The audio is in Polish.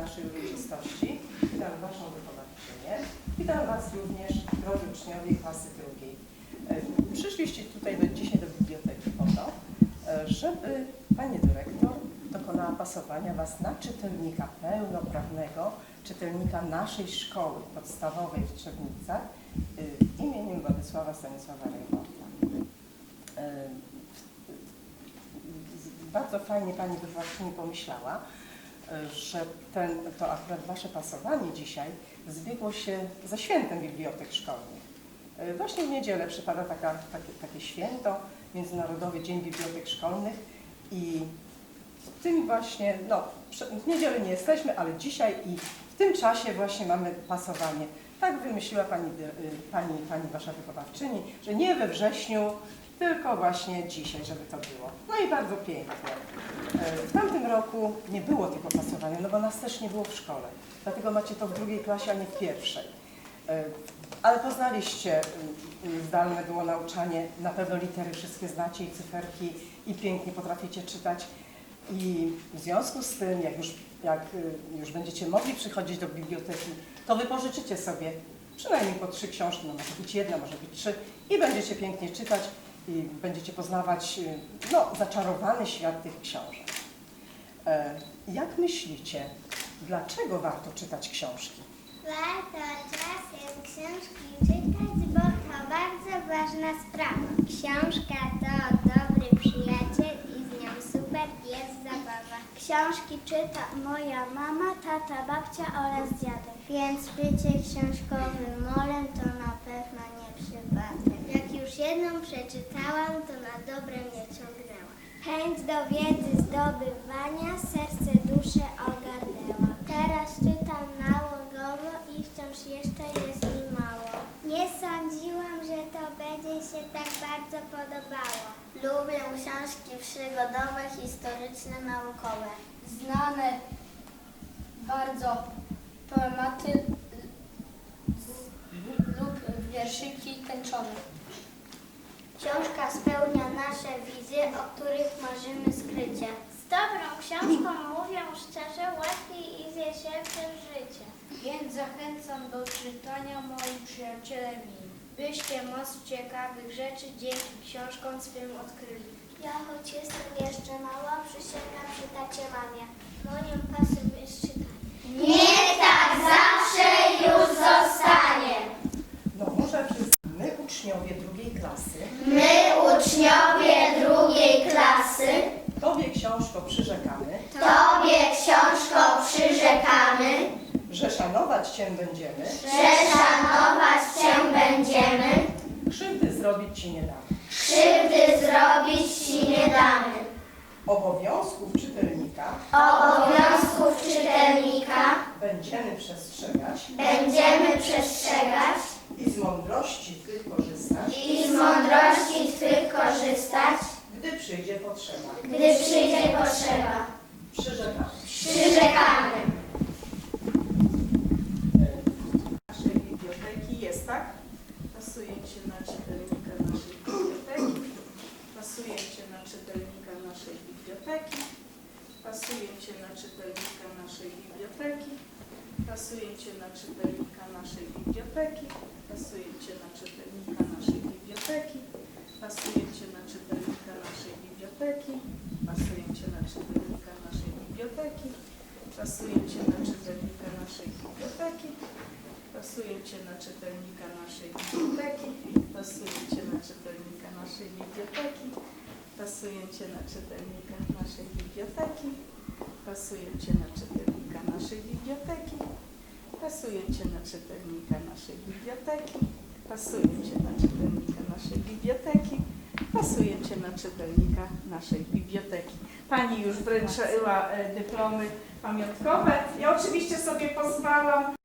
naszej uroczystości. Witam Waszą wychowawczynię. Witam Was również, drodzy uczniowie klasy drugiej. E, Przyszliście tutaj do, dzisiaj do biblioteki po to, e, żeby Pani Dyrektor dokonała pasowania Was na czytelnika pełnoprawnego, czytelnika naszej szkoły podstawowej w Trzebnicach e, imieniem Władysława Stanisława Rejmorta. Bardzo fajnie Pani wychowawczyni pomyślała, że ten, to akurat Wasze pasowanie dzisiaj zbiegło się ze świętem bibliotek szkolnych. E, Właśnie w niedzielę przypada taka, takie, takie święto, Międzynarodowy Dzień Bibliotek Szkolnych i w tym właśnie, no w niedzielę nie jesteśmy, ale dzisiaj i w tym czasie właśnie mamy pasowanie. Tak wymyśliła Pani, y, pani, pani Wasza wychowawczyni, że nie we wrześniu, tylko właśnie dzisiaj, żeby to było. No i bardzo pięknie. W tamtym roku nie było tego pasowania, no bo nas też nie było w szkole. Dlatego macie to w drugiej klasie, a nie w pierwszej. E, Ale poznaliście, y, y, zdalne było nauczanie, na pewno litery wszystkie znacie i cyferki i pięknie potraficie czytać. I w związku z tym, jak już, jak y, już będziecie mogli przychodzić do biblioteki, to wypożyczycie sobie przynajmniej po trzy książki, no może być jedna, może być trzy i będziecie pięknie czytać i będziecie poznawać y, no, zaczarowany świat tych książek. E, Jak myślicie, dlaczego warto czytać książki? Warto czasem książki czytać, bo to bardzo ważna sprawa. Książka to dobry przyjaciel i z nią super jest zabawa. Książki czyta moja mama, tata, babcia oraz dziadek. Więc bycie książkowym molem to na pewno nie przypadek. Jak już jedną przeczytałam, to na dobre mnie ciągnęła. Chęć do wiedzy zdobywania serce duszę ogarnęła. Teraz czytam nałogowo i wciąż jeszcze jest mi mało. Nie sądziłam, że to będzie się tak bardzo podobało. Lubię książki przygodowe, historyczne, naukowe. znane bardzo poematy lub wierszyki tęczowe. Książka spełnia nasze wizje, o których marzymy skrycie. Z dobrą książką mówią szczerze, łatwiej idzie się przez życie. Więc zachęcam do czytania moi przyjaciele mi, byście moc ciekawych rzeczy dzięki książkom swym odkryli. Ja choć jestem jeszcze mała, przysięgam przy tacie mamie. Moją pasją jest czytanie. Niech tak zawsze już zostanie. No może wszyscy, my uczniowie drugiej klasy, My, uczniowie drugiej klasy, Tobie książko przyrzekamy, Tobie książką przyrzekamy, że szanować Cię będziemy, że szanować Cię będziemy, krzywdy zrobić Ci nie damy. krzywdy zrobić Ci nie damy. Obowiązków czytelnika Obowiązków czytelnika będziemy przestrzegać. będziemy przestrzegać i z mądrości Twych korzystać, i z mądrości Twych korzystać, gdy przyjdzie potrzeba. gdy przyjdzie potrzeba. Przyrzekamy. Przyrzekamy. naszej biblioteki jest, tak? Pasujecie na czytelnika naszej biblioteki. Pasujecie na czytelnika naszej biblioteki. Pasujecie na czytelnika naszej biblioteki. Pasujecie na czytelnika naszej biblioteki. Pasujecie na czytelnika naszej biblioteki. Pasujecie na czytelnika naszej biblioteki. Pasujecie na czytelnika naszej biblioteki. Pasujecie na czytelnika naszej biblioteki. Pasujecie na czytelnika naszej biblioteki. Pasujecie na czytelnika naszej biblioteki. Pasujecie na czytelnika naszej biblioteki. Pasujecie na czytelnika naszej biblioteki. Pasujecie na czytelnika naszej biblioteki. Pasujecie na czytelnika naszej biblioteki. Pasujecie na czytelnika naszej biblioteki. Pani już wręczyła e, dyplomy pamiątkowe. Ja oczywiście sobie pozwalam